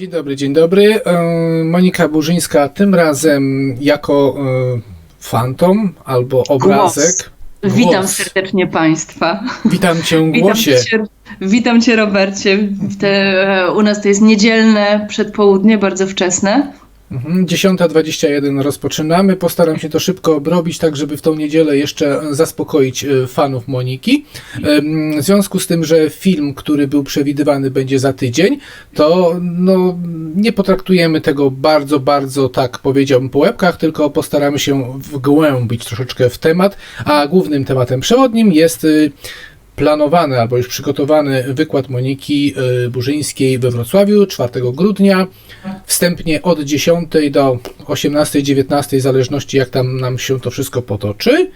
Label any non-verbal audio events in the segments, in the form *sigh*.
Dzień dobry, dzień dobry. E, Monika Burzyńska, tym razem jako e, fantom albo obrazek. Witam Głos. serdecznie Państwa. Witam cię w *laughs* Witam głosie. cię, witam cię Robercie. Te, e, u nas to jest niedzielne przedpołudnie, bardzo wczesne. Mhm, 10.21 rozpoczynamy. Postaram się to szybko obrobić, tak żeby w tą niedzielę jeszcze zaspokoić e, fanów Moniki. W związku z tym, że film, który był przewidywany będzie za tydzień, to no, nie potraktujemy tego bardzo, bardzo tak powiedziałbym po łebkach, tylko postaramy się wgłębić troszeczkę w temat, a głównym tematem przewodnim jest y, planowany albo już przygotowany wykład Moniki y, Burzyńskiej we Wrocławiu 4 grudnia. Wstępnie od 10 do 18-19, w zależności jak tam nam się to wszystko potoczy.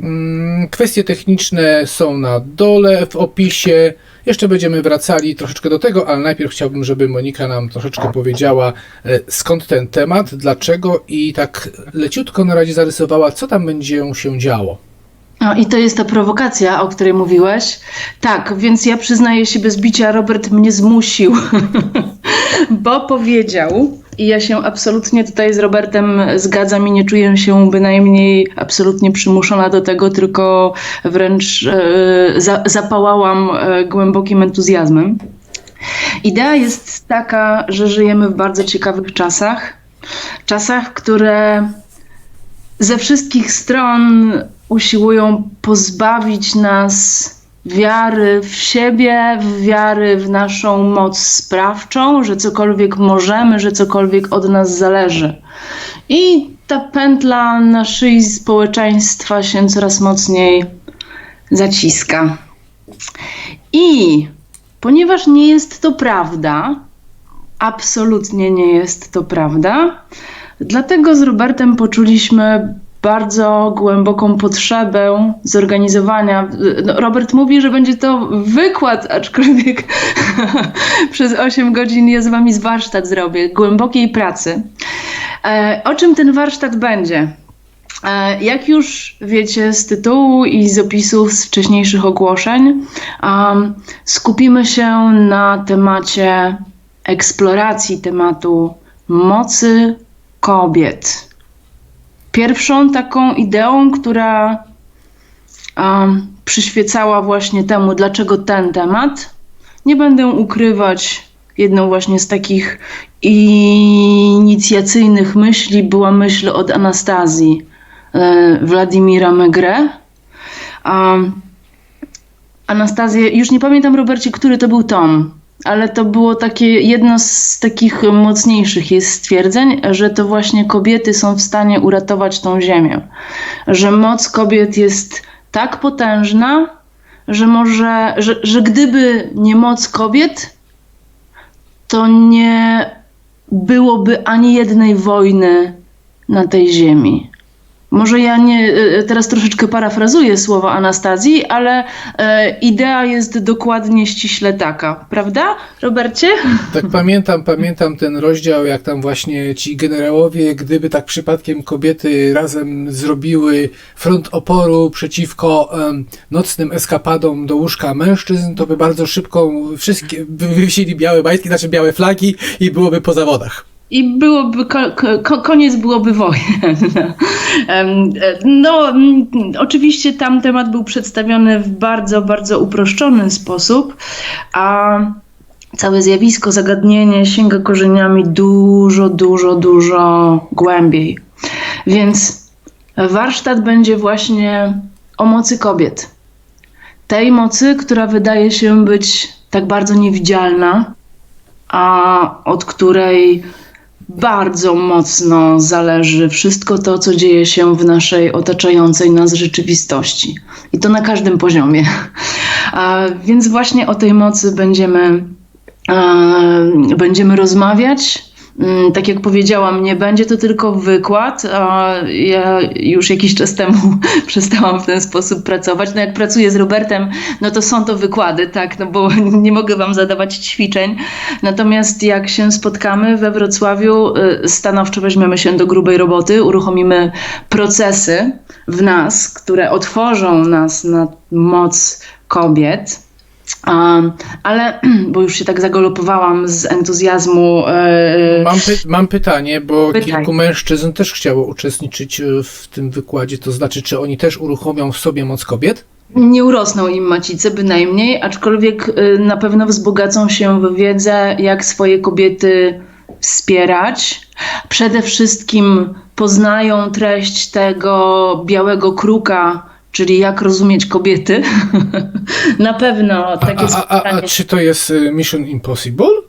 Mm, Kwestie techniczne są na dole w opisie. Jeszcze będziemy wracali troszeczkę do tego, ale najpierw chciałbym, żeby Monika nam troszeczkę powiedziała, e, skąd ten temat, dlaczego i tak leciutko na razie zarysowała, co tam będzie się działo. No i to jest ta prowokacja, o której mówiłeś. Tak, więc ja przyznaję się bez bicia, Robert mnie zmusił, *laughs* bo powiedział, i ja się absolutnie tutaj z Robertem zgadzam i nie czuję się bynajmniej absolutnie przymuszona do tego, tylko wręcz e, za, zapałałam e, głębokim entuzjazmem. Idea jest taka, że żyjemy w bardzo ciekawych czasach. Czasach, które ze wszystkich stron usiłują pozbawić nas wiary w siebie, wiary w naszą moc sprawczą, że cokolwiek możemy, że cokolwiek od nas zależy. I ta pętla na szyi społeczeństwa się coraz mocniej zaciska. I ponieważ nie jest to prawda, absolutnie nie jest to prawda, dlatego z Robertem poczuliśmy bardzo głęboką potrzebę zorganizowania. No, Robert mówi, że będzie to wykład, aczkolwiek *laughs* przez 8 godzin ja z wami z warsztat zrobię, głębokiej pracy. E, o czym ten warsztat będzie? E, Jak już wiecie z tytułu i z opisów z wcześniejszych ogłoszeń, um, skupimy się na temacie eksploracji tematu mocy kobiet. Pierwszą taką ideą, która um, przyświecała właśnie temu, dlaczego ten temat, nie będę ukrywać, jedną właśnie z takich inicjacyjnych myśli była myśl od Anastazji e, Władimira Megre. Um, Anastazja, już nie pamiętam Robercie, który to był tom, ale to było takie jedno z takich mocniejszych jest stwierdzeń, że to właśnie kobiety są w stanie uratować tą ziemię. Że moc kobiet jest tak potężna, że może, że, że gdyby nie moc kobiet, to nie byłoby ani jednej wojny na tej ziemi. Może ja nie, e, teraz troszeczkę parafrazuję słowa Anastazji, ale e, idea jest dokładnie ściśle taka, prawda, Robercie? Tak pamiętam, pamiętam ten rozdział, jak tam właśnie ci generałowie, gdyby tak przypadkiem kobiety razem zrobiły front oporu przeciwko nocnym eskapadom do łóżka mężczyzn, to by bardzo szybko wszystkie by wywiesili białe majtki, znaczy białe flagi i byłoby po zawodach. I byłoby, ko- ko- koniec byłoby wojen. *laughs* No, oczywiście tam temat był przedstawiony w bardzo, bardzo uproszczony sposób, a całe zjawisko, zagadnienie sięga korzeniami dużo, dużo, dużo głębiej. Więc warsztat będzie właśnie o mocy kobiet. Tej mocy, która wydaje się być tak bardzo niewidzialna, a od której bardzo mocno zależy wszystko to, co dzieje się w naszej otaczającej nas rzeczywistości. I to na każdym poziomie. A, więc właśnie o tej mocy będziemy, e, będziemy rozmawiać. Mm, Tak jak powiedziałam, nie będzie to tylko wykład. Ja już jakiś czas temu *laughs* przestałam w ten sposób pracować. No jak pracuję z Robertem, no to są to wykłady, tak, no bo *laughs* nie mogę wam zadawać ćwiczeń. Natomiast jak się spotkamy we Wrocławiu, y, stanowczo weźmiemy się do grubej roboty, uruchomimy procesy w nas, które otworzą nas na moc kobiet. Ale, *clears throat* bo już się tak zagolopowałam z entuzjazmu. e, Mam, py- mam pytanie, bo Pytaj. kilku mężczyzn też chciało uczestniczyć e, w tym wykładzie. To znaczy, czy oni też uruchomią w sobie moc kobiet? Nie urosną im macice bynajmniej, aczkolwiek y, na pewno wzbogacą się w wiedzę, jak swoje kobiety wspierać. Przede wszystkim poznają treść tego białego kruka, czyli jak rozumieć kobiety. *laughs* na pewno A, takie a, a, a spotkanie. czy to jest e, Mission Impossible?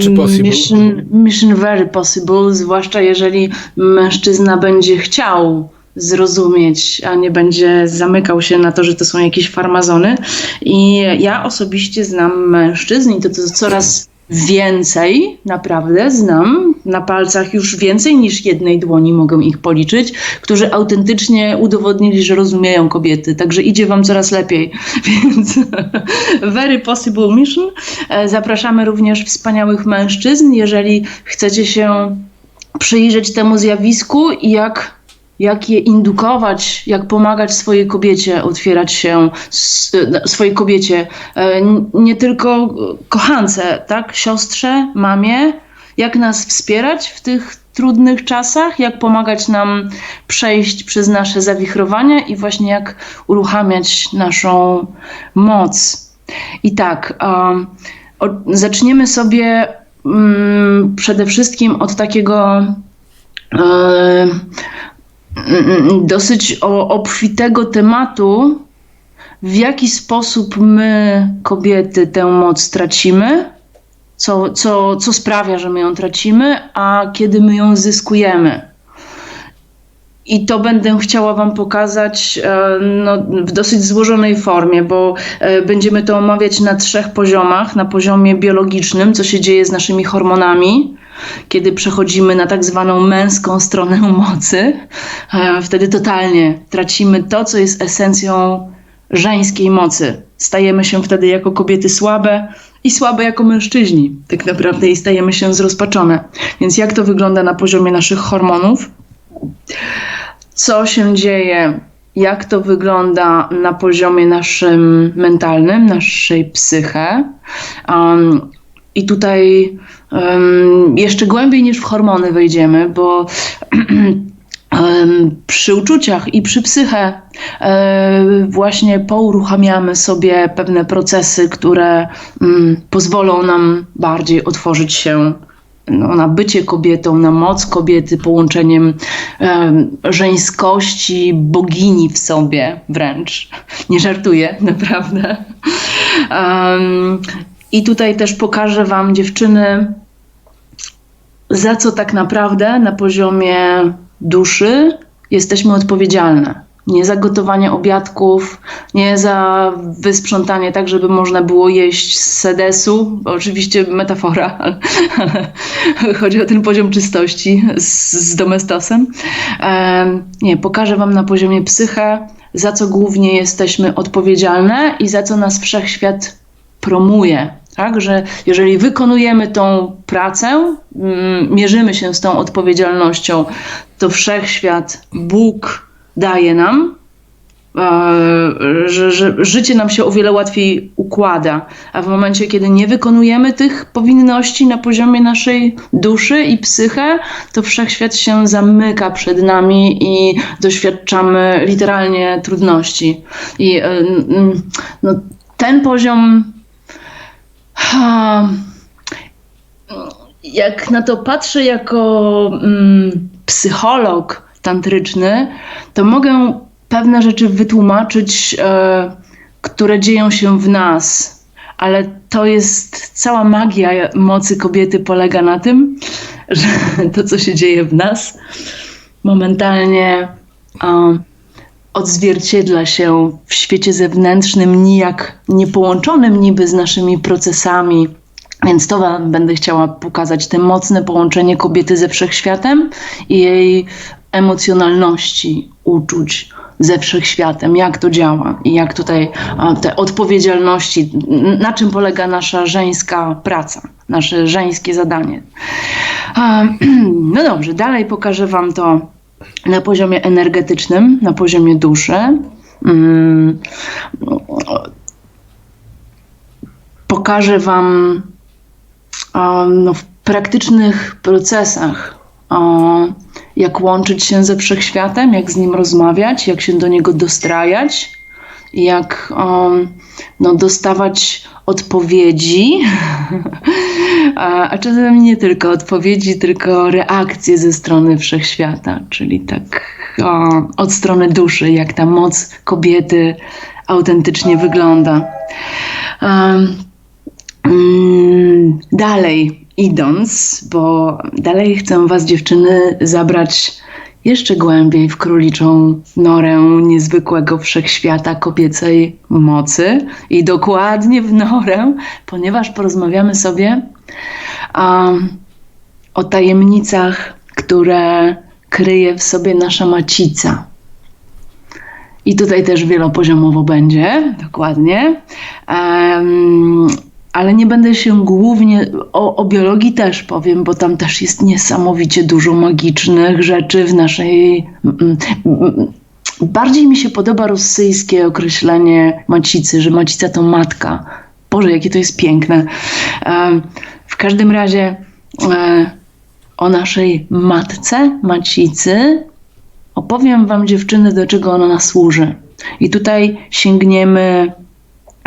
Czy possible? Mission, mission very possible, zwłaszcza jeżeli mężczyzna będzie chciał zrozumieć, a nie będzie zamykał się na to, że to są jakieś farmazony. I ja osobiście znam mężczyzn i to, to coraz więcej, naprawdę znam, na palcach już więcej niż jednej dłoni mogę ich policzyć, którzy autentycznie udowodnili, że rozumieją kobiety, także idzie wam coraz lepiej, *laughs* więc very possible mission. E, Zapraszamy również wspaniałych mężczyzn, jeżeli chcecie się przyjrzeć temu zjawisku i jak, jak je indukować, jak pomagać swojej kobiecie otwierać się, e, swojej kobiecie, e, nie tylko kochance, tak, siostrze, mamie, jak nas wspierać w tych trudnych czasach, jak pomagać nam przejść przez nasze zawichrowania i właśnie jak uruchamiać naszą moc. I tak, zaczniemy sobie mm, przede wszystkim od takiego e, dosyć obfitego tematu, w jaki sposób my, kobiety, tę moc tracimy, co, co, co sprawia, że my ją tracimy, a kiedy my ją zyskujemy. I to będę chciała Wam pokazać e, no, w dosyć złożonej formie, bo e, będziemy to omawiać na trzech poziomach. Na poziomie biologicznym, co się dzieje z naszymi hormonami, kiedy przechodzimy na tak zwaną męską stronę mocy. E, Wtedy totalnie tracimy to, co jest esencją żeńskiej mocy. Stajemy się wtedy jako kobiety słabe i słabe jako mężczyźni, tak naprawdę, i stajemy się zrozpaczone. Więc jak to wygląda na poziomie naszych hormonów? co się dzieje, jak to wygląda na poziomie naszym mentalnym, naszej psyche. Um, I tutaj um, jeszcze głębiej niż w hormony wejdziemy, bo *clears throat* przy uczuciach i przy psyche e, właśnie pouruchamiamy sobie pewne procesy, które mm, pozwolą nam bardziej otworzyć się no, na bycie kobietą, na moc kobiety, połączeniem em, żeńskości, bogini w sobie wręcz. *laughs* Nie żartuję, naprawdę. I tutaj też pokażę Wam, dziewczyny, za co tak naprawdę na poziomie duszy jesteśmy odpowiedzialne. Nie za gotowanie obiadków, nie za wysprzątanie tak, żeby można było jeść z sedesu. Oczywiście metafora, ale, *laughs* chodzi o ten poziom czystości z, domestosem. Em, nie, pokażę Wam na poziomie psyche, za co głównie jesteśmy odpowiedzialne i za co nas wszechświat promuje. Tak, że jeżeli wykonujemy tą pracę, mm, mierzymy się z tą odpowiedzialnością, to wszechświat, Bóg daje nam, e, że, że życie nam się o wiele łatwiej układa. A w momencie, kiedy nie wykonujemy tych powinności na poziomie naszej duszy i psyche, to wszechświat się zamyka przed nami i doświadczamy literalnie trudności. I e, no, ten poziom Ha, jak na to patrzę jako mm, psycholog tantryczny, to mogę pewne rzeczy wytłumaczyć, e, które dzieją się w nas. Ale to jest cała magia mocy kobiety polega na tym, *laughs* że to, co się dzieje w nas, momentalnie e, odzwierciedla się w świecie zewnętrznym, nijak niepołączonym niby z naszymi procesami. Więc to Wam będę chciała pokazać, te mocne połączenie kobiety ze wszechświatem i jej emocjonalności, uczuć ze wszechświatem, jak to działa i jak tutaj te odpowiedzialności, na czym polega nasza żeńska praca, nasze żeńskie zadanie. *clears throat* No dobrze, dalej pokażę Wam to na poziomie energetycznym, na poziomie duszy. Mm, pokażę Wam no, w praktycznych procesach, jak łączyć się ze wszechświatem, jak z nim rozmawiać, jak się do niego dostrajać, jak no, dostawać odpowiedzi, *laughs* a, a czasem nie tylko odpowiedzi, tylko reakcje ze strony wszechświata, czyli tak o, od strony duszy, jak ta moc kobiety autentycznie wygląda. Mm, dalej idąc, bo dalej chcę Was, dziewczyny, zabrać jeszcze głębiej w króliczą norę niezwykłego wszechświata kobiecej mocy i dokładnie w norę, ponieważ porozmawiamy sobie um, o tajemnicach, które kryje w sobie nasza macica. I tutaj też wielopoziomowo będzie, dokładnie. Um, ale nie będę się głównie o, o, biologii też powiem, bo tam też jest niesamowicie dużo magicznych rzeczy w naszej. Bardziej mi się podoba rosyjskie określenie macicy, że macica to matka. Boże, jakie to jest piękne. W każdym razie e, o naszej matce, macicy, opowiem Wam, dziewczyny, do czego ona służy. I tutaj sięgniemy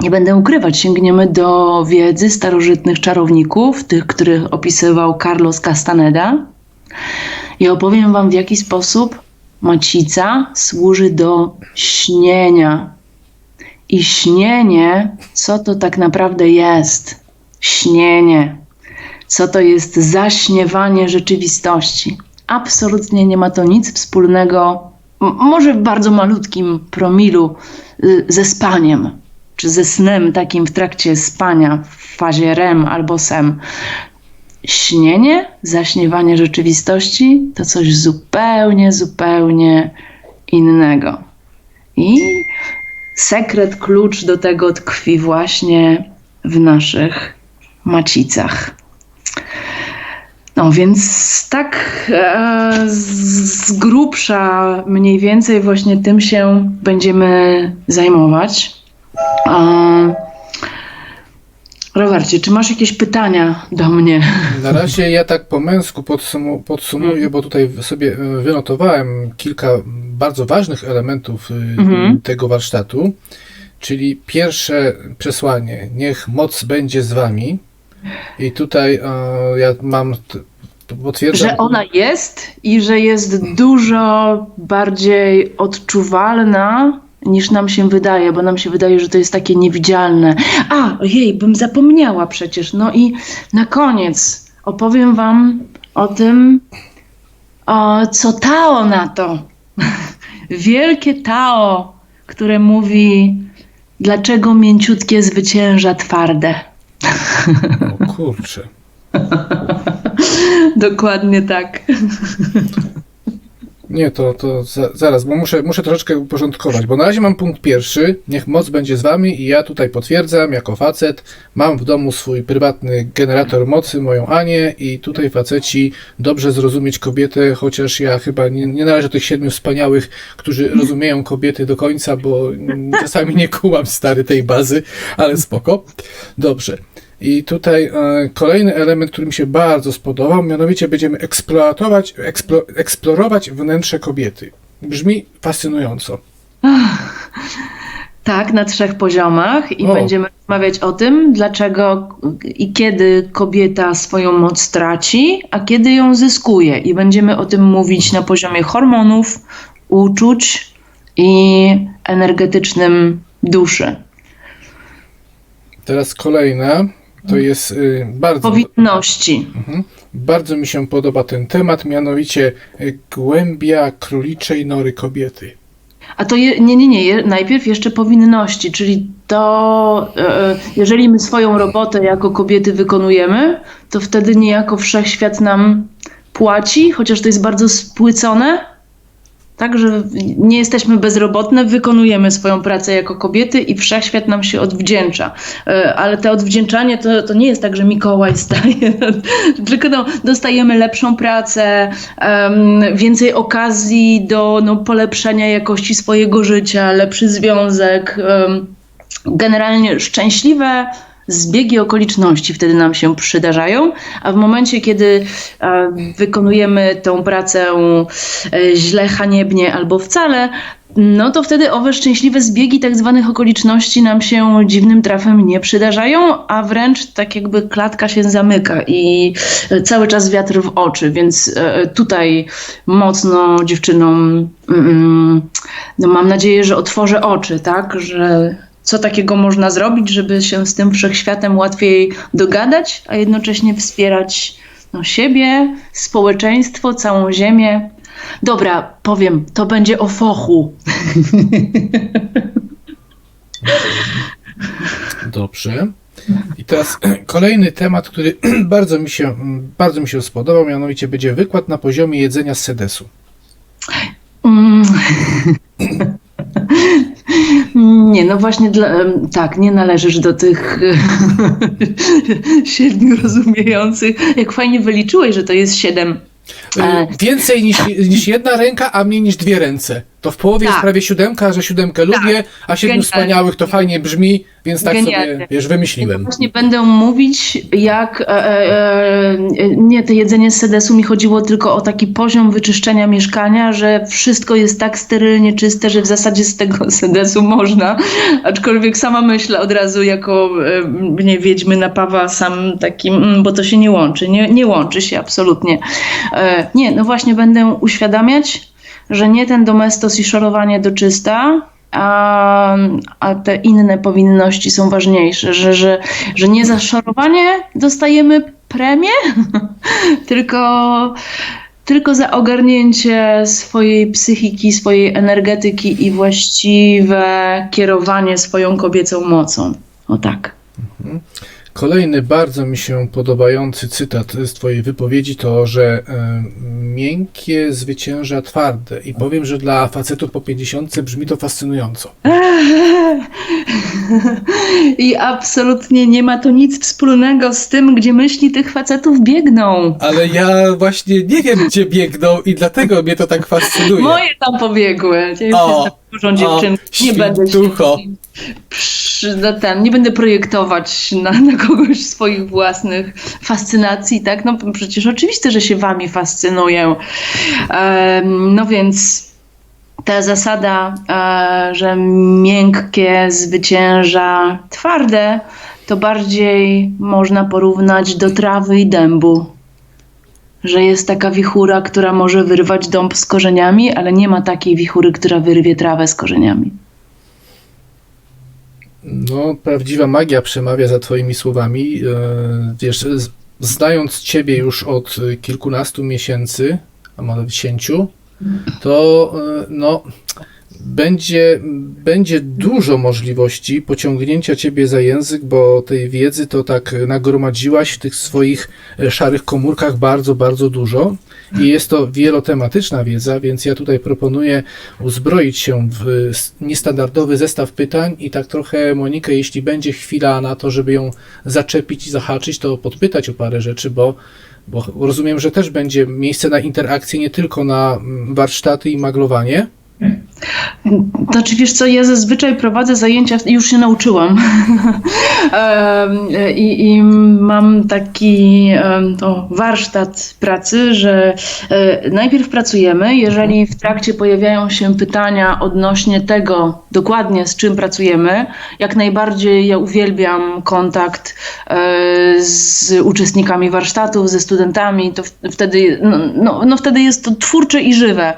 nie będę ukrywać, sięgniemy do wiedzy starożytnych czarowników, tych, których opisywał Carlos Castaneda, i opowiem Wam, w jaki sposób macica służy do śnienia. I śnienie, co to tak naprawdę jest? Śnienie. Co to jest zaśniewanie rzeczywistości? Absolutnie nie ma to nic wspólnego, może w bardzo malutkim promilu, y, ze spaniem czy ze snem takim w trakcie spania, w fazie REM albo SEM. Śnienie, zaśniewanie rzeczywistości to coś zupełnie, zupełnie innego. I sekret, klucz do tego tkwi właśnie w naszych macicach. No więc tak e, z grubsza mniej więcej właśnie tym się będziemy zajmować. Robercie, czy masz jakieś pytania do mnie? Na razie ja tak po męsku podsumu, podsumuję, mm. bo tutaj sobie e, wynotowałem kilka bardzo ważnych elementów mm. tego warsztatu. Czyli pierwsze przesłanie, niech moc będzie z wami. I tutaj e, ja mam potwierdzam. Że ona jest i że jest dużo bardziej odczuwalna niż nam się wydaje, bo nam się wydaje, że to jest takie niewidzialne. A, ojej, bym zapomniała przecież. No i na koniec opowiem Wam o tym, o, co Tao na to. *laughs* Wielkie Tao, które mówi, dlaczego mięciutkie zwycięża twarde. O kurczę. *laughs* Dokładnie tak. *laughs* Nie, to, to za, zaraz, bo muszę, muszę troszeczkę uporządkować, bo na razie mam punkt pierwszy, niech moc będzie z wami i ja tutaj potwierdzam, jako facet, mam w domu swój prywatny generator mocy, moją Anię i tutaj faceci dobrze zrozumieć kobietę, chociaż ja chyba nie, nie należę do tych siedmiu wspaniałych, którzy rozumieją kobiety do końca, bo czasami nie kułam stary tej bazy, ale spoko. Dobrze. I tutaj e, kolejny element, który mi się bardzo spodobał, mianowicie będziemy eksploatować, eksplo, eksplorować wnętrze kobiety. Brzmi fascynująco. Tak, na trzech poziomach i o. będziemy rozmawiać o tym, dlaczego i kiedy kobieta swoją moc traci, a kiedy ją zyskuje. I będziemy o tym mówić na poziomie hormonów, uczuć i energetycznym duszy. Teraz kolejna to jest y, bardzo. Powinności. Mhm. Bardzo mi się podoba ten temat, mianowicie y, głębia króliczej nory kobiety. A to je, nie, nie, nie, najpierw jeszcze powinności, czyli to, e, jeżeli my swoją robotę jako kobiety wykonujemy, to wtedy niejako wszechświat nam płaci, chociaż to jest bardzo spłycone, tak, że nie jesteśmy bezrobotne, wykonujemy swoją pracę jako kobiety i wszechświat nam się odwdzięcza. E, ale to odwdzięczanie to, to nie jest tak, że Mikołaj staje, *laughs* tylko no, dostajemy lepszą pracę, więcej okazji do no, polepszenia jakości swojego życia, lepszy związek, generalnie szczęśliwe zbiegi okoliczności wtedy nam się przydarzają, a w momencie, kiedy e, wykonujemy tą pracę e, źle, haniebnie albo wcale, no to wtedy owe szczęśliwe zbiegi tak zwanych okoliczności nam się dziwnym trafem nie przydarzają, a wręcz tak jakby klatka się zamyka i e, cały czas wiatr w oczy, więc tutaj mocno dziewczynom mm, no mam nadzieję, że otworzę oczy, tak, że co takiego można zrobić, żeby się z tym wszechświatem łatwiej dogadać, a jednocześnie wspierać no, siebie, społeczeństwo, całą ziemię. Dobra, powiem, to będzie o fochu. *laughs* Dobrze. I teraz *clears throat* kolejny temat, który *clears throat* bardzo mi się, bardzo mi się spodobał, mianowicie będzie wykład na poziomie jedzenia z sedesu. Mm. *clears throat* *laughs* Nie, no właśnie dla, tak, nie należysz do tych *laughs* siedmiu rozumiejących. Jak fajnie wyliczyłeś, że to jest siedem. E. Więcej niż, niż jedna ręka, a mniej niż dwie ręce. To w połowie jest Tak. prawie siódemka, że siódemkę lubię, a siedmiu Genialnie. wspaniałych to fajnie brzmi, więc tak Genialnie. sobie, wiesz, wymyśliłem. Właśnie będę mówić, jak e, e, e, nie, to jedzenie z sedesu mi chodziło tylko o taki poziom wyczyszczenia mieszkania, że wszystko jest tak sterylnie czyste, że w zasadzie z tego *laughs* sedesu można. Aczkolwiek sama myślę od razu jako e, mnie wiedźmy napawa sam takim, mm, bo to się nie łączy, nie, nie łączy się absolutnie. E, nie, no właśnie będę uświadamiać, że nie ten domestos i szorowanie do czysta, a, a te inne powinności są ważniejsze, że, że, że nie za szorowanie dostajemy premię, *laughs* tylko, tylko za ogarnięcie swojej psychiki, swojej energetyki i właściwe kierowanie swoją kobiecą mocą. O tak. Kolejny bardzo mi się podobający cytat z Twojej wypowiedzi to, że e, miękkie zwycięża twarde. I powiem, że dla facetów po 50 brzmi to fascynująco. *laughs* I absolutnie nie ma to nic wspólnego z tym, gdzie myśli tych facetów biegną. Ale ja właśnie nie wiem, gdzie biegną i dlatego mnie to tak fascynuje. Moje tam pobiegły. O, dużą dziewczynką. Nie będę się przy, no ten, nie będę projektować na, na kogoś swoich własnych fascynacji, tak? No przecież oczywiste, że się wami fascynuję. Em, no więc ta zasada, e, że miękkie zwycięża twarde, to bardziej można porównać do trawy i dębu. Że jest taka wichura, która może wyrwać dąb z korzeniami, ale nie ma takiej wichury, która wyrwie trawę z korzeniami. No, prawdziwa magia przemawia za Twoimi słowami. E, Wiesz, znając Ciebie już od kilkunastu miesięcy, a może dziesięciu, to e, no, będzie, będzie dużo możliwości pociągnięcia Ciebie za język, bo tej wiedzy to tak nagromadziłaś w tych swoich e, szarych komórkach bardzo, bardzo dużo. I jest to wielotematyczna wiedza, więc ja tutaj proponuję uzbroić się w niestandardowy zestaw pytań i tak trochę Monikę, jeśli będzie chwila na to, żeby ją zaczepić i zahaczyć, to podpytać o parę rzeczy, bo, bo rozumiem, że też będzie miejsce na interakcję, nie tylko na mm, warsztaty i maglowanie. To czy wiesz co, ja zazwyczaj prowadzę zajęcia, już się nauczyłam. *laughs* I, i mam taki to warsztat pracy, że e, najpierw pracujemy, jeżeli w trakcie pojawiają się pytania odnośnie tego dokładnie z czym pracujemy, jak najbardziej ja uwielbiam kontakt e, z uczestnikami warsztatów, ze studentami, to wtedy, no, no, no wtedy jest to twórcze i żywe.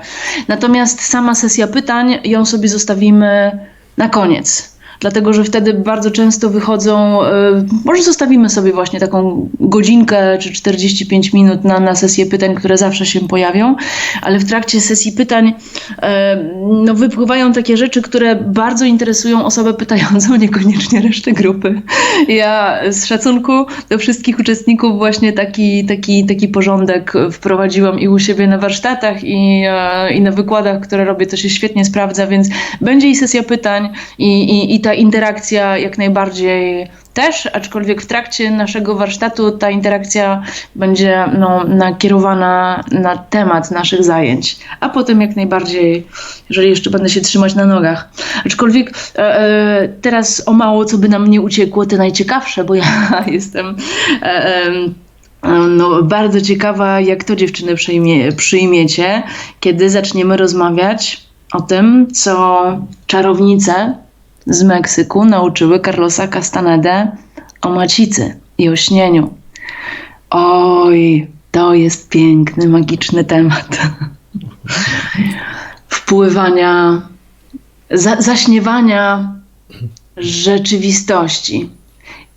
Natomiast sama sesja pytań, ją sobie zostawimy na koniec. Dlatego, że wtedy bardzo często wychodzą, e, może zostawimy sobie właśnie taką godzinkę czy 45 minut na, na sesję pytań, które zawsze się pojawią, ale w trakcie sesji pytań e, no, wypływają takie rzeczy, które bardzo interesują osobę pytającą, *laughs* niekoniecznie resztę grupy. Ja z szacunku do wszystkich uczestników właśnie taki, taki, taki porządek wprowadziłam i u siebie na warsztatach i, e, i na wykładach, które robię, to się świetnie sprawdza, więc będzie i sesja pytań i, i, i ta ta interakcja jak najbardziej też, aczkolwiek w trakcie naszego warsztatu ta interakcja będzie no, nakierowana na temat naszych zajęć, a potem jak najbardziej, jeżeli jeszcze będę się trzymać na nogach. Aczkolwiek e, e, teraz o mało co by nam nie uciekło, te najciekawsze, bo ja *laughs* jestem e, no, bardzo ciekawa, jak to dziewczyny przyjmie, przyjmiecie, kiedy zaczniemy rozmawiać o tym, co czarownice z Meksyku nauczyły Carlosa Castanedę o macicy i o śnieniu. Oj, to jest piękny, magiczny temat. *laughs* Wpływania, za, zaśniewania rzeczywistości.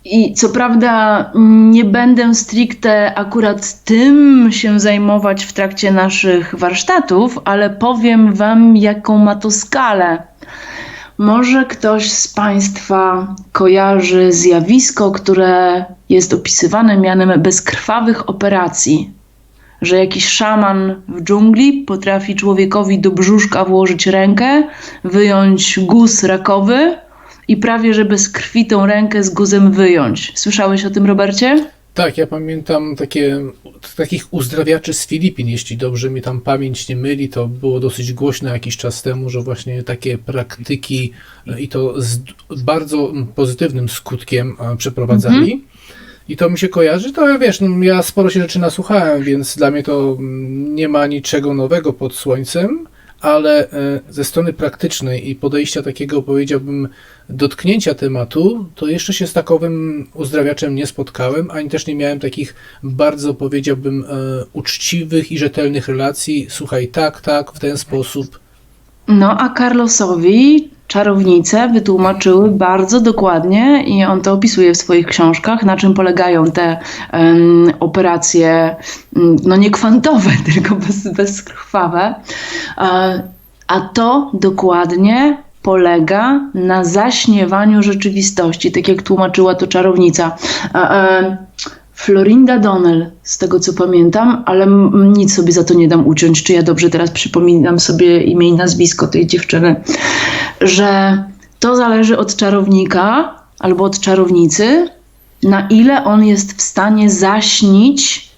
I co prawda nie będę stricte akurat tym się zajmować w trakcie naszych warsztatów, ale powiem Wam, jaką ma to skalę. Może ktoś z Państwa kojarzy zjawisko, które jest opisywane mianem bezkrwawych operacji. Że jakiś szaman w dżungli potrafi człowiekowi do brzuszka włożyć rękę, wyjąć guz rakowy i prawie że bez krwi tą rękę z guzem wyjąć. Słyszałeś o tym, Robercie? Tak, ja pamiętam takie, takich uzdrawiaczy z Filipin, jeśli dobrze mi tam pamięć nie myli, to było dosyć głośno jakiś czas temu, że właśnie takie praktyki e, i to z bardzo pozytywnym skutkiem e, przeprowadzali. I to mi się kojarzy, to wiesz, no, ja sporo się rzeczy nasłuchałem, więc dla mnie to mm, nie ma niczego nowego pod słońcem, ale e, ze strony praktycznej i podejścia takiego, powiedziałbym, dotknięcia tematu, to jeszcze się z takowym uzdrawiaczem nie spotkałem, ani też nie miałem takich bardzo, powiedziałbym, e, uczciwych i rzetelnych relacji. Słuchaj, tak, tak, w ten sposób. No, a Carlosowi czarownice wytłumaczyły bardzo dokładnie i on to opisuje w swoich książkach, na czym polegają te em, operacje, mm, no nie kwantowe, *laughs* tylko bez, bezkrwawe. E, a to dokładnie polega na zaśniewaniu rzeczywistości, tak jak tłumaczyła to czarownica. E, e, Florinda Donnell, z tego co pamiętam, ale nic sobie za to nie dam uciąć, czy ja dobrze teraz przypominam sobie imię i nazwisko tej dziewczyny, że to zależy od czarownika albo od czarownicy, na ile on jest w stanie zaśnić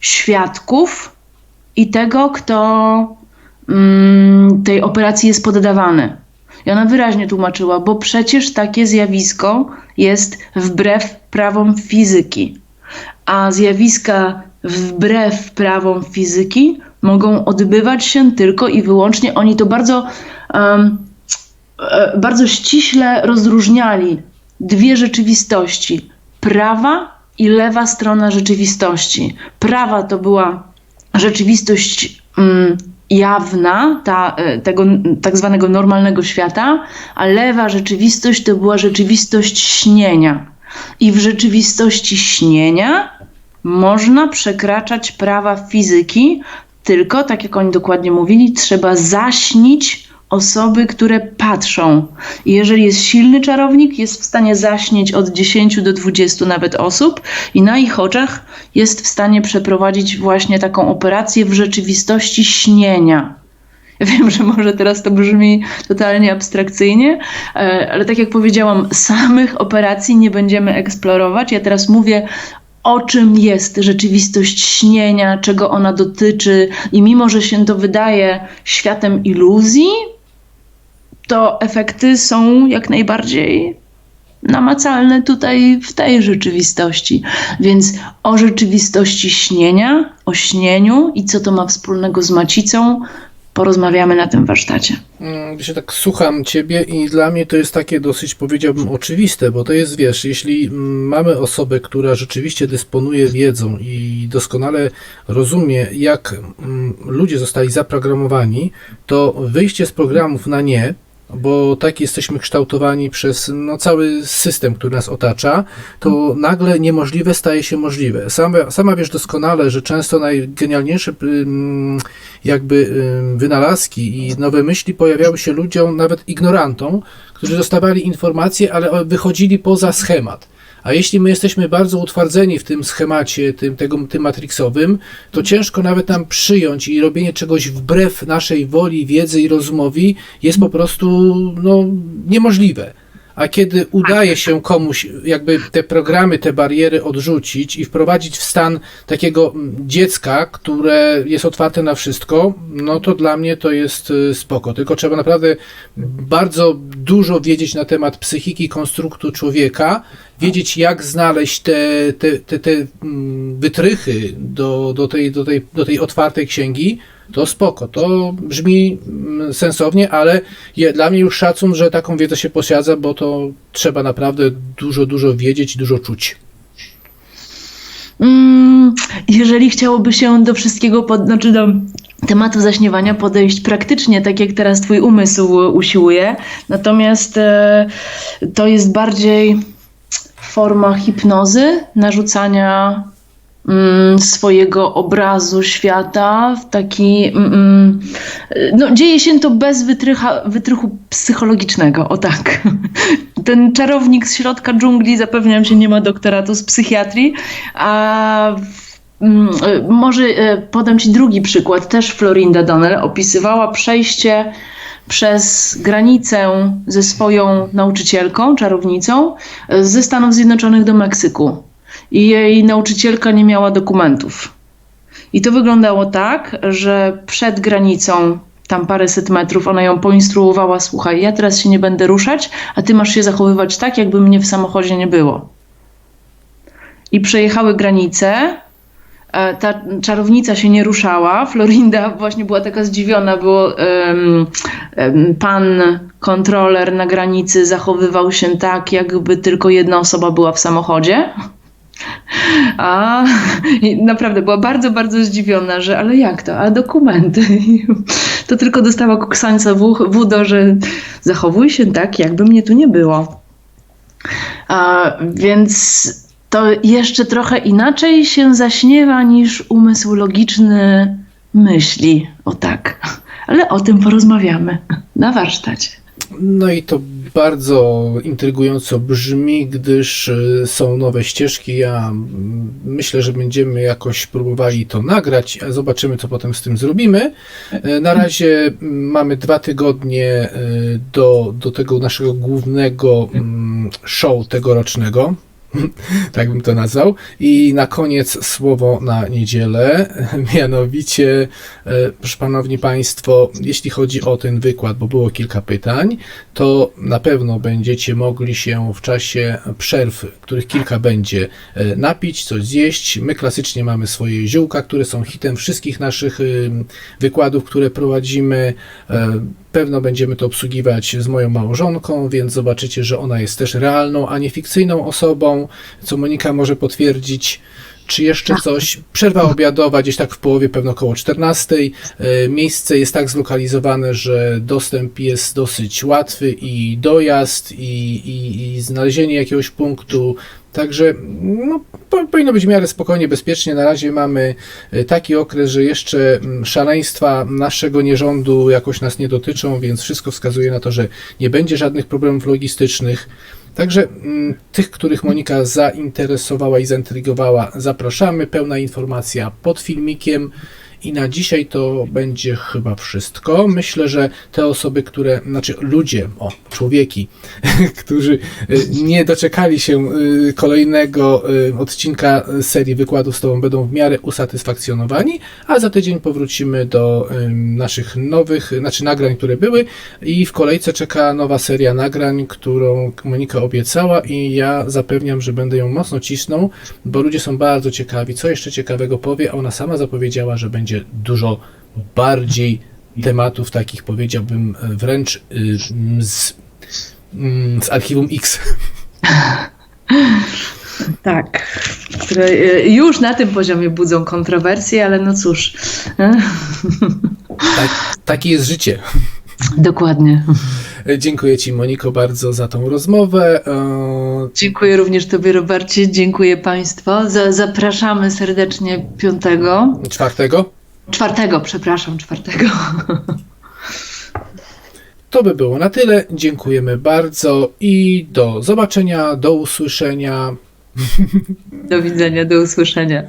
świadków i tego, kto mm, tej operacji jest poddawany. I ona wyraźnie tłumaczyła, bo przecież takie zjawisko jest wbrew prawom fizyki, a zjawiska wbrew prawom fizyki mogą odbywać się tylko i wyłącznie, oni to bardzo, e, bardzo ściśle rozróżniali dwie rzeczywistości: prawa i lewa strona rzeczywistości. Prawa to była rzeczywistość mm, jawna, ta, e, tego tak zwanego normalnego świata, a lewa rzeczywistość to była rzeczywistość śnienia. I w rzeczywistości śnienia można przekraczać prawa fizyki, tylko, tak jak oni dokładnie mówili, trzeba zaśnić osoby, które patrzą. I jeżeli jest silny czarownik, jest w stanie zaśnieć od 10 do 20 nawet osób i na ich oczach jest w stanie przeprowadzić właśnie taką operację w rzeczywistości śnienia. Ja wiem, że może teraz to brzmi totalnie abstrakcyjnie, e, ale tak jak powiedziałam, samych operacji nie będziemy eksplorować. Ja teraz mówię o czym jest rzeczywistość śnienia, czego ona dotyczy, i mimo, że się to wydaje światem iluzji, to efekty są jak najbardziej namacalne tutaj w tej rzeczywistości. Więc o rzeczywistości śnienia, o śnieniu i co to ma wspólnego z macicą, porozmawiamy na tym warsztacie. Mm, Się tak słucham ciebie i dla mnie to jest takie dosyć, powiedziałbym, oczywiste, bo to jest, wiesz, jeśli mm, mamy osobę, która rzeczywiście dysponuje wiedzą i doskonale rozumie, jak mm, ludzie zostali zaprogramowani, to wyjście z programów na nie, bo tak jesteśmy kształtowani przez no, cały system, który nas otacza, to nagle niemożliwe staje się możliwe. Sama, sama wiesz doskonale, że często najgenialniejsze jakby wynalazki i nowe myśli pojawiały się ludziom, nawet ignorantom, którzy dostawali informacje, ale wychodzili poza schemat. A jeśli my jesteśmy bardzo utwardzeni w tym schemacie, tym, tego, tym matrixowym, to ciężko nawet nam przyjąć i robienie czegoś wbrew naszej woli, wiedzy i rozumowi jest po prostu no, niemożliwe. A kiedy udaje się komuś jakby te programy, te bariery odrzucić i wprowadzić w stan takiego mm, dziecka, które jest otwarte na wszystko, no to dla mnie to jest y, spoko. Tylko trzeba naprawdę bardzo dużo wiedzieć na temat psychiki, konstruktu człowieka, wiedzieć jak znaleźć te, te, te, te mm, wytrychy do, do, tej, do, tej, do tej otwartej księgi, to spoko. To brzmi mm, sensownie, ale je, dla mnie już szacun, że taką wiedzę się posiadza, bo to trzeba naprawdę dużo, dużo wiedzieć i dużo czuć. Mm, jeżeli chciałoby się do wszystkiego, pod, znaczy do tematu zaśniewania podejść praktycznie, tak jak teraz twój umysł usiłuje, natomiast e, to jest bardziej forma hipnozy, narzucania swojego obrazu świata w taki. Mm, mm, no, dzieje się to bez wytrycha, wytrychu psychologicznego, o tak. *laughs* Ten czarownik z środka dżungli, zapewniam się, nie ma doktoratu z psychiatrii, a mm, e, może e, podam Ci drugi przykład. Też Florinda Donnell opisywała przejście przez granicę ze swoją nauczycielką, czarownicą, e, ze Stanów Zjednoczonych do Meksyku. I jej nauczycielka nie miała dokumentów. I to wyglądało tak, że przed granicą, tam paręset metrów, ona ją poinstruowała: Słuchaj, ja teraz się nie będę ruszać, a ty masz się zachowywać tak, jakby mnie w samochodzie nie było. I przejechały granicę. e, Ta czarownica się nie ruszała. Florinda właśnie była taka zdziwiona, bo em, pan kontroler na granicy zachowywał się tak, jakby tylko jedna osoba była w samochodzie. A naprawdę była bardzo, bardzo zdziwiona, że ale jak to? A dokumenty? *laughs* To tylko dostała koksańca w, w udo, że zachowuj się tak, jakby mnie tu nie było. A, więc to jeszcze trochę inaczej się zaśniewa niż umysł logiczny myśli. O tak. Ale o tym porozmawiamy na warsztacie. No i to bardzo intrygująco brzmi, gdyż y, są nowe ścieżki. Ja myślę, że będziemy jakoś próbowali to nagrać, a zobaczymy, co potem z tym zrobimy. E, Na razie mamy dwa tygodnie y, do, do tego naszego głównego show tegorocznego. *laughs* Tak bym to nazwał. I na koniec słowo na niedzielę, *laughs* mianowicie, e, Szanowni Państwo, jeśli chodzi o ten wykład, bo było kilka pytań, to na pewno będziecie mogli się w czasie przerw, których kilka będzie, e, napić, coś zjeść. My klasycznie mamy swoje ziółka, które są hitem wszystkich naszych wykładów, które prowadzimy. Pewno będziemy to obsługiwać z moją małżonką, więc zobaczycie, że ona jest też realną, a nie fikcyjną osobą, co Monika może potwierdzić. Czy jeszcze coś? Przerwa obiadowa, gdzieś tak w połowie, pewno około 14. E, Miejsce jest tak zlokalizowane, że dostęp jest dosyć łatwy i dojazd, i, i, i znalezienie jakiegoś punktu. Także no, po, powinno być w miarę spokojnie, bezpiecznie. Na razie mamy e, taki okres, że jeszcze mm, szaleństwa naszego nierządu jakoś nas nie dotyczą, więc wszystko wskazuje na to, że nie będzie żadnych problemów logistycznych. Także mm, tych, których Monika zainteresowała i zaintrygowała, zapraszamy. Pełna informacja pod filmikiem. I na dzisiaj to będzie chyba wszystko. Myślę, że te osoby, które, znaczy ludzie, o, człowieki, *laughs* którzy y, nie doczekali się y, kolejnego y, odcinka serii wykładów z Tobą, będą w miarę usatysfakcjonowani, a za tydzień powrócimy do naszych nowych, znaczy nagrań, które były. I w kolejce czeka nowa seria nagrań, którą Monika obiecała i ja zapewniam, że będę ją mocno cisnął, bo ludzie są bardzo ciekawi, co jeszcze ciekawego powie, a ona sama zapowiedziała, że będzie dużo bardziej tematów takich, powiedziałbym, e, wręcz y, z, z archiwum X. *laughs* Tak, które e, już na tym poziomie budzą kontrowersje, ale no cóż. *laughs* Tak, takie jest życie. Dokładnie. E, Dziękuję Ci, Moniko, bardzo za tą rozmowę. E, Dziękuję również Tobie, Robercie. Dziękuję Państwu. Za, zapraszamy serdecznie piątego. Czwartego. Czwartego, przepraszam, czwartego. *laughs* To by było na tyle. Dziękujemy bardzo i do zobaczenia, do usłyszenia. Do widzenia, do usłyszenia.